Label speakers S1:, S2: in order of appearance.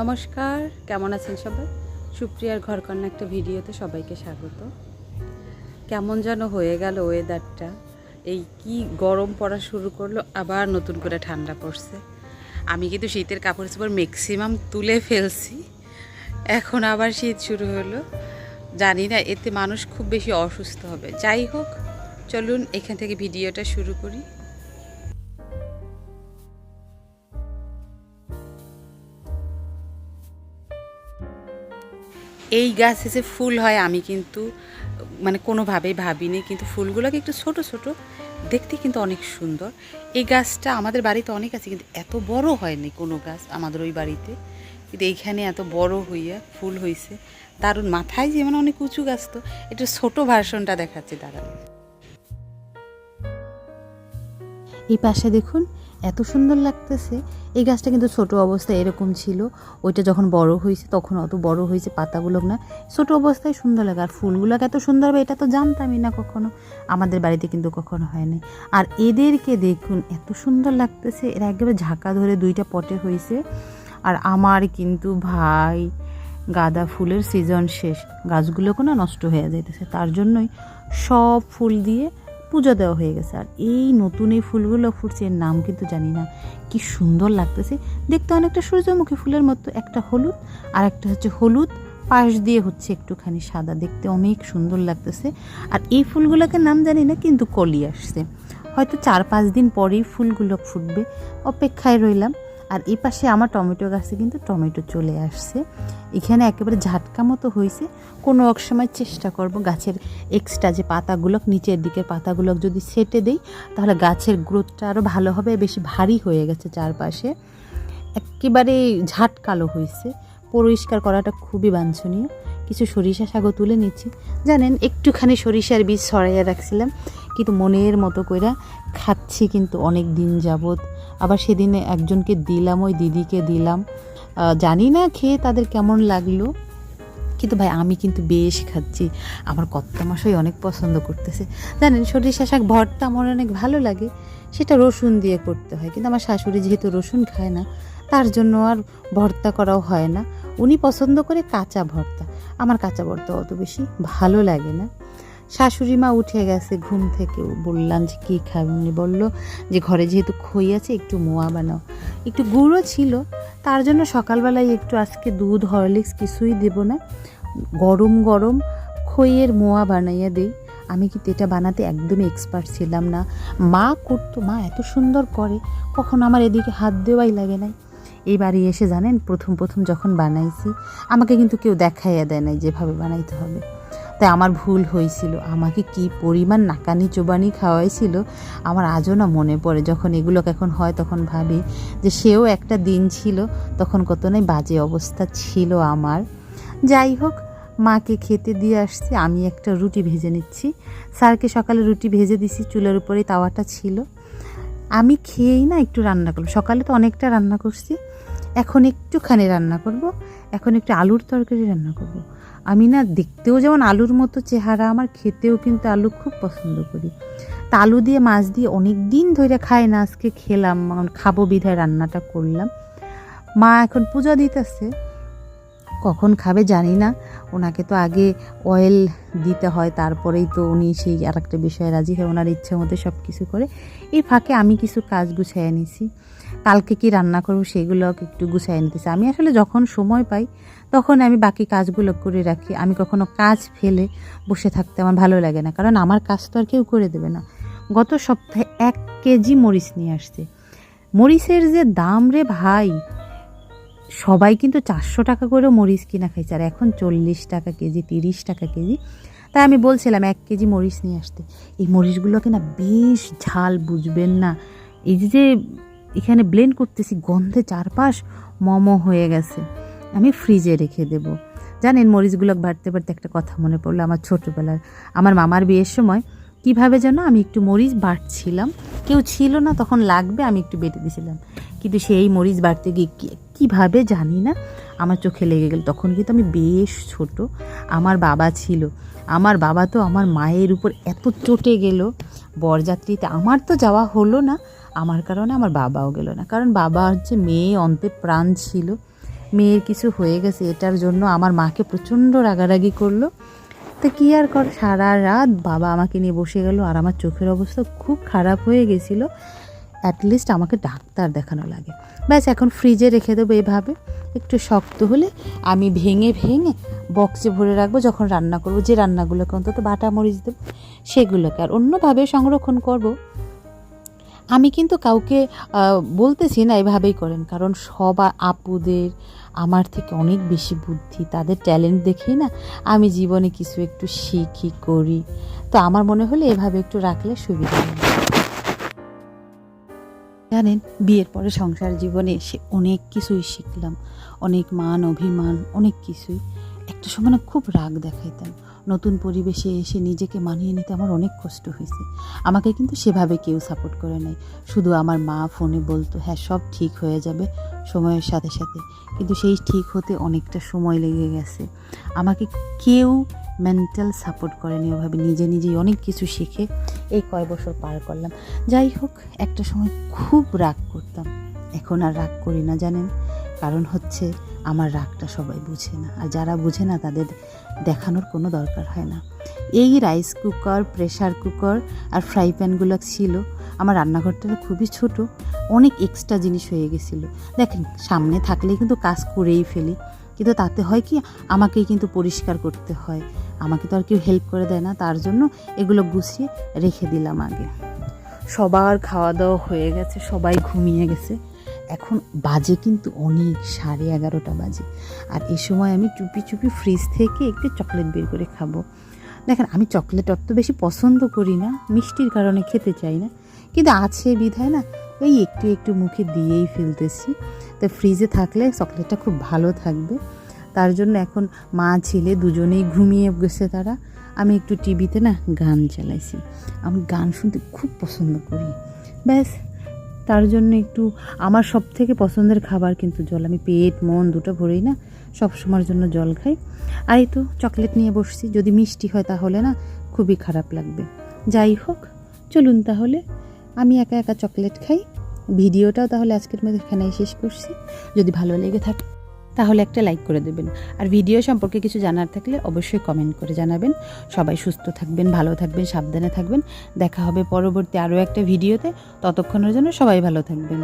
S1: নমস্কার, কেমন আছেন সবাই? সুপ্রিয়ার ঘরকন্যা একটা ভিডিওতে সবাইকে স্বাগত। কেমন যেন হয়ে গেল ওয়েদারটা এই কি গরম পড়া শুরু করল, আবার নতুন করে ঠান্ডা পড়ছে। আমি কিন্তু শীতের কাপড় চোপড় ম্যাক্সিমাম তুলে ফেলছি। এখন আবার শীত শুরু হলো। জানি না, এতে মানুষ খুব বেশি অসুস্থ হবে। যাই হোক, চলুন এখান থেকে ভিডিওটা শুরু করি। এই গাছ এসে ফুল হয়, আমি কিন্তু মানে কোনোভাবেই ভাবিনি, কিন্তু ফুলগুলোকে একটু ছোট ছোট দেখতে কিন্তু অনেক সুন্দর। এই গাছটা আমাদের বাড়িতে অনেক আছে, কিন্তু এত বড় হয়নি কোনো গাছ আমাদের ওই বাড়িতে। কিন্তু এইখানে এত বড় হইয়া ফুল হয়েছে দারুণ। মাথায় যে মানে অনেক উঁচু গাছ তো, একটু ছোট ভার্সনটা দেখাচ্ছে, দাঁড়ান।
S2: এই পাশে দেখুন এত সুন্দর লাগতেছে। এই গাছটা কিন্তু ছোট অবস্থায় এরকম ছিল। ওইটা যখন বড় হয়েছে তখন অত বড় হয়েছে পাতাগুলো না। ছোট অবস্থায় সুন্দর লাগে। আর ফুলগুলো এত সুন্দর হবে, এটা তো জানতামই না কখনো। আমাদের বাড়িতে কিন্তু কখনো হয়নি। আর এদেরকে দেখুন, এত সুন্দর লাগতেছে। এরা একেবারে ঝাঁকা ধরে দুইটা পটে হয়েছে। আর আমার কিন্তু ভাই, গাঁদা ফুলের সিজন শেষ। গাছগুলোকে না নষ্ট হয়ে যাইতেছে। তার জন্যই সব ফুল দিয়ে পুজো দেওয়া হয়ে গেছে। আর এই নতুন এই ফুলগুলো ফুটছে, এর নাম কিন্তু জানি না। কি সুন্দর লাগতেছে। দেখতে অনেকটা সূর্যমুখী ফুলের মতো, একটা হলুদ আর একটা হচ্ছে হলুদ। পাশ দিয়ে হচ্ছে একটুখানি সাদা। দেখতে অনেক সুন্দর লাগতেছে। আর এই ফুলগুলোকে নাম জানি না, কিন্তু কলি আসছে। হয়তো চার পাঁচ দিন পরেই ফুলগুলো ফুটবে। অপেক্ষায় রইলাম। আর এই পাশে আমার টমেটো গাছে কিন্তু টমেটো চলে আসছে। এখানে একেবারে ঝাটকা মতো হয়েছে। কোনো এক সময় চেষ্টা করব গাছের এক্সট্রা যে পাতাগুলো, নিচের দিকের পাতাগুলো যদি সেটে দেই, তাহলে গাছের গ্রোথটা আরও ভালো হবে, বেশি ভারী হয়ে গেছে চারপাশে। একেবারে ঝাটকালো হয়েছে। পরিষ্কার করাটা খুবই বাঞ্ছনীয়। কিছু সরিষা শাকও তুলে নিচ্ছি। জানেন, একটুখানি সরিষার বীজ ছড়াইয়া রাখছিলাম। কিন্তু মনের মতো করে খাচ্ছি কিন্তু অনেক দিন যাবৎ। আবার সেদিনে একজনকে দিলাম, ওই দিদিকে দিলাম। জানি না খেয়ে তাদের কেমন লাগল। কিন্তু ভাই, আমি কিন্তু বেশ খাচ্ছি। আমার কত্তা মশাই অনেক পছন্দ করতেছে। জানেন সরিষা শাক ভর্তা আমার অনেক ভালো লাগে। সেটা রসুন দিয়ে করতে হয়। কিন্তু আমার শাশুড়ি যেহেতু রসুন খায় না, তার জন্য আর ভর্তা করাও হয় না। উনি পছন্দ করে কাঁচা ভর্তা। আমার কাঁচা ভর্তা অত বেশি ভালো লাগে না। শাশুড়ি মা উঠে গেছে ঘুম থেকে। বললাম যে, কী খাবে? উনি বলল যে, ঘরে যেহেতু খই আছে, একটু মোয়া বানাও। একটু গুঁড়ো ছিল, তার জন্য সকালবেলায় একটু আজকে দুধ, হরলিক্স কিছুই দেব না। গরম গরম খইয়ের মোয়া বানাইয়া দেই। আমি কিন্তু এটা বানাতে একদমই এক্সপার্ট ছিলাম না। মা করতো, মা এত সুন্দর করে, কখনো আমার এদিকে হাত দেওয়াই লাগে নাই। এই বাড়ি এসে জানেন, প্রথম প্রথম যখন বানাইছি, আমাকে কিন্তু কেউ দেখাইয়া দেয় নাই যেভাবে বানাইতে হবে। তাই আমার ভুল হয়েছিল। আমাকে কি পরিমাণ নাকানি চোবানি খাওয়াইছিল, আমার আজও না মনে পড়ে। যখন এগুলোকে এখন হয় তখন ভাবি যে সেও একটা দিন ছিল, তখন কত নাই বাজে অবস্থা ছিল আমার। যাই হোক, মাকে খেতে দিয়ে আসছি, আমি একটা রুটি ভেজে নিচ্ছি। স্যারকে সকালে রুটি ভেজে দিছি, চুলের উপরে তাওয়াটা ছিল। আমি খেয়েই না একটু রান্না করলাম। সকালে তো অনেকটা রান্না করছি, এখন একটুখানি রান্না করব, এখন একটু আলুর তরকারি রান্না করব। আমি না দেখতেও যেমন আলুর মতো চেহারা, আমার খেতেও কিন্তু আলু খুব পছন্দ করি। তা আলু দিয়ে, মাছ দিয়ে অনেক দিন ধরে খাই না, আজকে খেলাম খাব বিধায় রান্নাটা করলাম। মা এখন পূজা দিতেছে। কখন খাবে জানি না। ওনাকে তো আগে অয়েল দিতে হয়, তারপরেই তো উনি সেই আর একটা বিষয়ে রাজি হয়, ওনার ইচ্ছে মতো সব কিছু করে। এই ফাঁকে আমি কিছু কাজ গুছিয়ে নিছি। কালকে কি রান্না করব সেগুলো একটু গুছিয়ে নিতেছি আমি আসলে যখন সময় পাই, তখন আমি বাকি কাজগুলো করে রাখি। আমি কখনো কাজ ফেলে বসে থাকতে আমার ভালো লাগে না। কারণ আমার কাজ তো আর কেউ করে দেবে না। গত সপ্তাহে এক কেজি মরিচ নিয়ে আসছে। মরিচের যে দাম রে ভাই, সবাই কিন্তু চারশো টাকা করেও মরিচ কিনা খাইছে। আর এখন চল্লিশ টাকা কেজি, তিরিশ টাকা কেজি। তাই আমি বলছিলাম, এক কেজি মরিচ নিয়ে আসতে। এই মরিচগুলোকে না বেশ ঝাল, বুঝবেন না। এই যে এখানে ব্লেন্ড করতেছি গন্ধে চারপাশ মমো হয়ে গেছে। আমি ফ্রিজে রেখে দেব। জানেন, মরিচগুলো বাড়তে বাড়তে একটা কথা মনে পড়ল আমার ছোটোবেলার। আমার মামার বিয়ের সময় কীভাবে যেন আমি একটু মরিচ বাটছিলাম কেউ ছিল না, তখন লাগবে, আমি একটু বেটে দিয়েছিলাম কিন্তু সেই মরিচ বাড়তে গিয়ে কীভাবে জানি না। আমার চোখে লেগে গেল। তখন কিন্তু আমি বেশ ছোট। আমার বাবা ছিল। আমার বাবা তো আমার মায়ের উপর এত চটে গেল। বরযাত্রীতে আমার তো যাওয়া হলো না। আমার কারণে আমার বাবাও গেল না। কারণ বাবা হচ্ছে মেয়ে, অন্তে প্রাণ ছিল। মেয়ের কিছু হয়ে গেছে, এটার জন্য আমার মাকে প্রচণ্ড রাগারাগি করল। তো কী আর কর? সারা রাত বাবা আমাকে নিয়ে বসে গেল আর আমার চোখের অবস্থা খুব খারাপ হয়ে গেছিল। অ্যাটলিস্ট আমাকে ডাক্তার দেখানো লাগে। ব্যাস, এখন ফ্রিজে রেখে দেবো এভাবে। একটু শক্ত হলে আমি ভেঙে ভেঙে বক্সে ভরে রাখব, যখন রান্না করব। যে রান্নাগুলোকে অন্তত বাটা মরিচ দেবো, সেগুলোকে। আর অন্যভাবে সংরক্ষণ করব। আমি কিন্তু কাউকে বলতেছি না এভাবেই করেন। কারণ সব আপুদের আমার থেকে অনেক বেশি বুদ্ধি। তাদের ট্যালেন্ট দেখেই না আমি জীবনে কিছু একটু শিখি, করি। তো আমার মনে হলে এভাবে একটু রাখলে সুবিধা হবে জানেন, বিয়ের পরে সংসার জীবনে এসে অনেক কিছুই শিখলাম। অনেক মান, অভিমান, অনেক কিছুই। সময় খুব রাগ দেখাইতাম নতুন পরিবেশে এসে নিজেকে মানিয়ে নিতে আমার অনেক কষ্ট হয়েছে আমাকে কিন্তু সেভাবে কেউ সাপোর্ট করে নাই। শুধু আমার মা ফোনে বলতো হ্যাঁ সব ঠিক হয়ে যাবে সময়ের সাথে সাথে। কিন্তু সেই ঠিক হতে অনেকটা সময় লেগে গেছে। আমাকে কেউ মেন্টাল সাপোর্ট করেনি ওভাবে। নিজে নিজেই অনেক কিছু শিখে এই কয় বছর পার করলাম। যাই হোক, একটা সময় খুব রাগ করতাম। এখন আর রাগ করি না, জানেন? কারণ হচ্ছে আমার রাগটা সবাই বুঝে না। আর যারা বুঝে না, তাদের দেখানোর কোনো দরকার হয় না। এই রাইস কুকার প্রেশার কুকার আর ফ্রাই প্যানগুলো ছিল। আমার রান্নাঘরটা খুবই ছোট। অনেক এক্সট্রা জিনিস হয়ে গেছিল। দেখেন, সামনে থাকলে কিন্তু কাজ করেই ফেলি। কিন্তু তাতে হয় কি, আমাকেই কিন্তু পরিষ্কার করতে হয়। আমাকে তো আর কেউ হেল্প করে দেয় না। তার জন্য এগুলো গুছিয়ে রেখে দিলাম আগে। সবার খাওয়া দাওয়া হয়ে গেছে, সবাই ঘুমিয়ে গেছে। এখন বাজে কিন্তু অনেক, সাড়ে এগারোটা বাজে। আর এ সময় আমি চুপি চুপি ফ্রিজ থেকে একটু চকলেট বের করে খাব। দেখেন, আমি চকলেট অত বেশি পছন্দ করি না, মিষ্টির কারণে খেতে চাই না। কিন্তু আছে বিধায় না, এই একটু একটু মুখে দিয়েই ফেলতেছি। তো ফ্রিজে থাকলে চকলেটটা খুব ভালো থাকবে। তার জন্য এখন মা, ছেলে দুজনেই ঘুমিয়ে গেছে তারা। আমি একটু টিভিতে না গান চালাইছি। আমি গান শুনতে খুব পছন্দ করি। ব্যাস। তার জন্য একটু আমার সব থেকে পছন্দের খাবার কিন্তু জল। আমি পেট, মন দুটো ভরেই না সব সময়ের জন্য জল খাই। আর এই তো চকলেট নিয়ে বসছি, যদি মিষ্টি হয় তাহলে না খুবই খারাপ লাগবে। যাই হোক, চলুন তাহলে। আমি একা একা চকলেট খাই। ভিডিওটাও তাহলে আজকের মধ্যে এখানেই শেষ করছি। যদি ভালো লেগে থাকে তাহলে একটা লাইক করে দেবেন। আর ভিডিও সম্পর্কে কিছু জানার থাকলে অবশ্যই কমেন্ট করে জানাবেন। সবাই সুস্থ থাকবেন, ভালো থাকবেন, সাবধানে থাকবেন। দেখা হবে পরবর্তী আরও একটা ভিডিওতে ততক্ষণের জন্য সবাই ভালো থাকবেন।